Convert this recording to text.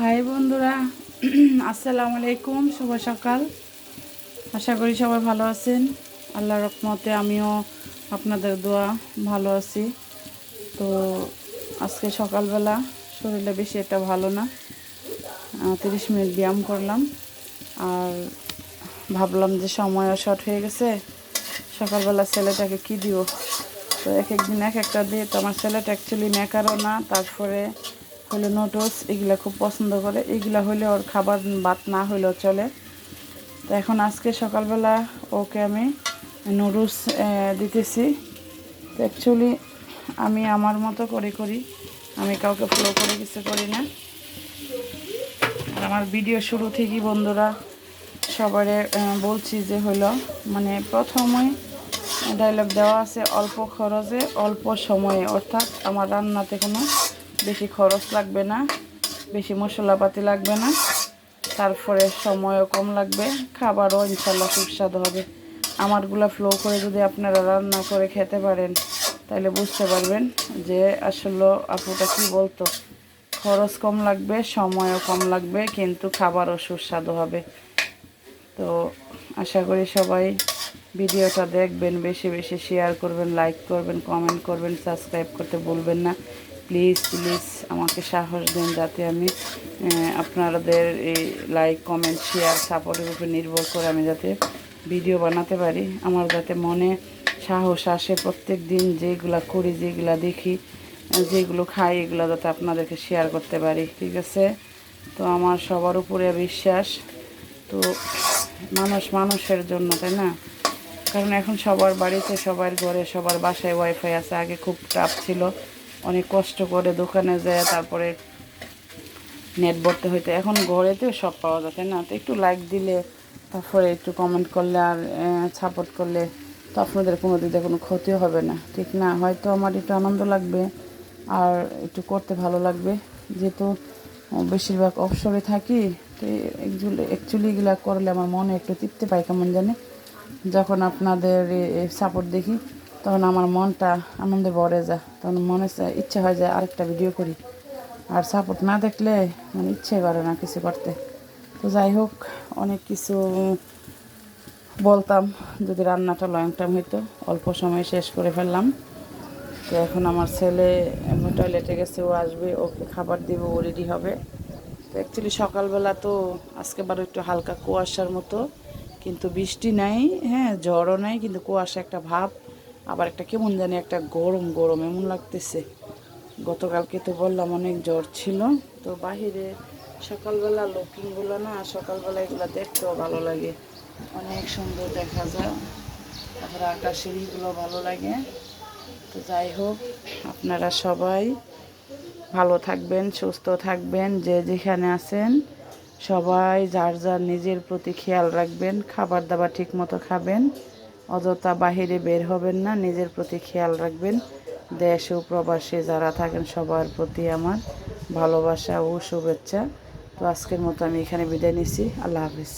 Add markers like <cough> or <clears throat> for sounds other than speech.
High বন্ধুরা, <clears throat> আসসালামু আলাইকুম, শুভ সকাল। আশা করি সবাই ভালো আছেন। আল্লাহ রকমতে আমিও আপনাদের দোয়া ভালো আছি। তো আজকে সকালবেলা শরীরটা বেশি একটা ভালো না। তিরিশ মিনিট ব্যায়াম করলাম। আর ভাবলাম যে সময়ও শর্ট হয়ে গেছে। সকালবেলা ছেলেটাকে কি দিব? তো এক এক দিন এক একটা দিয়ে তো আমার ছেলেটা অ্যাকচুয়ালি ম্যাকারও না তারপরে হলো নোটস এগুলা খুব পছন্দ করে। এগুলা হলে ওর খাবার ভাত না হইলেও চলে। তো এখন আজকে সকালবেলা ওকে আমি নুডলস দিতেছি। তো অ্যাকচুয়ালি আমি আমার মতো করে করি। আমি কাউকে ফলো করে কিছু করি না। আর আমার ভিডিও শুরু থেকেই বন্ধুরা সবারে বলছি যে হলো মানে প্রথমে ডায়লগ দেওয়া আছে অল্প খরচে, অল্প সময়ে। অর্থাৎ আমার রান্নাতে কোনো বেশি খরচ লাগবে না, বেশি মশলাপাতি লাগবে না, তারপরে সময়ও কম লাগবে, খাবারও ইনশাল্লাহ সুস্বাদু হবে। আমারগুলো ফ্লো করে যদি আপনারা রান্না করে খেতে পারেন, তাহলে বুঝতে পারবেন যে আসলে আপুটা কি বলতো, খরচ কম লাগবে, সময়ও কম লাগবে, কিন্তু খাবারও সুস্বাদু হবে। তো আশা করি সবাই ভিডিওটা দেখবেন, বেশি বেশি শেয়ার করবেন লাইক করবেন কমেন্ট করবেন সাবস্ক্রাইব করতে ভুলবেন না। প্লিজ প্লিজ আমাকে সাহস দিন যাতে আমি আপনাদের এই লাইক কমেন্ট শেয়ার সাপোর্টের উপর নির্ভর করে আমি যাতে ভিডিও বানাতে পারি। আমার যাতে মনে সাহস আসে প্রত্যেক দিন যেগুলা করি, যেগুলা দেখি, যেগুলো খাই, এগুলো যাতে আপনাদেরকে শেয়ার করতে পারি, ঠিক আছে? তো আমার সবার উপরে বিশ্বাস। তো মানুষ মানুষের জন্য, তাই না? কারণ এখন সবার বাড়িতে, সবার ঘরে, সবার বাসায় ওয়াইফাই আছে। আগে খুব টাফ ছিল। অনেক কষ্ট করে দোকানে যায়, তারপরে নেট ভরতে হইতে। এখন ঘরেতেও সব পাওয়া তাই না? তো একটু লাইক দিলে, তারপরে একটু কমেন্ট করলে আর সাপোর্ট করলে তো আপনাদের কোনো দিকে কোনো ক্ষতিও হবে না। ঠিক না? হয়তো আমার একটু আনন্দ লাগবে আর একটু করতে ভালো লাগবে। যেহেতু বেশিরভাগ অবসরে থাকি, তো অ্যাকচুয়ালি এগুলো করলে আমার মনে একটু তৃপ্তি পাই কেমন জানি। যখন আপনাদের সাপোর্ট দেখি তখন আমার মনটা আনন্দে ভরে যায়। তখন মনে ইচ্ছে হয় যে আরেকটা ভিডিও করি। আর সাপোর্ট না দেখলে মানে ইচ্ছে করে না কিছু করতে। তো যাই হোক, অনেক কিছু বলতাম, যদি রান্নাটা লং টাইম হইতো, অল্প সময় শেষ করে ফেললাম। তো এখন আমার ছেলে টয়লেটে গেছে, ও আসবে, ওকে খাবার দিব, ও রেডি হবে। তো অ্যাকচুয়ালি সকালবেলা তো আজকে বারো একটু হালকা কুয়াশার মতো, কিন্তু বৃষ্টি নাই হ্যাঁ জ্বরও নাই, কিন্তু কুয়াশা একটা ভাব। আবার একটা কেমন জানি একটা গরম গরম এমন লাগতেছে। গতকালকে তো বললাম অনেক জ্বর ছিল, তো বাহিরে সকালবেলা লুকিংগুলো না, সকালবেলা এগুলো দেখতেও ভালো লাগে। অনেক সুন্দর দেখা যায়, তারপরে আকাশের ইগুলো ভালো লাগে। তো যাই হোক, আপনারা সবাই ভালো থাকবেন, সুস্থ থাকবেন, যে যেখানে আছেন, সবাই যার যার নিজের প্রতি খেয়াল রাখবেন, খাবার দাবার ঠিক মতো খাবেন। অযথা বাহিরে বের হবেন না, নিজের প্রতি খেয়াল রাখবেন। দেশ ও প্রবাসে যারা থাকেন, সবার প্রতি আমার ভালোবাসা ও শুভেচ্ছা। তো আজকের মতো আমি এখানে বিদায় নিচ্ছি। আল্লাহ হাফিজ।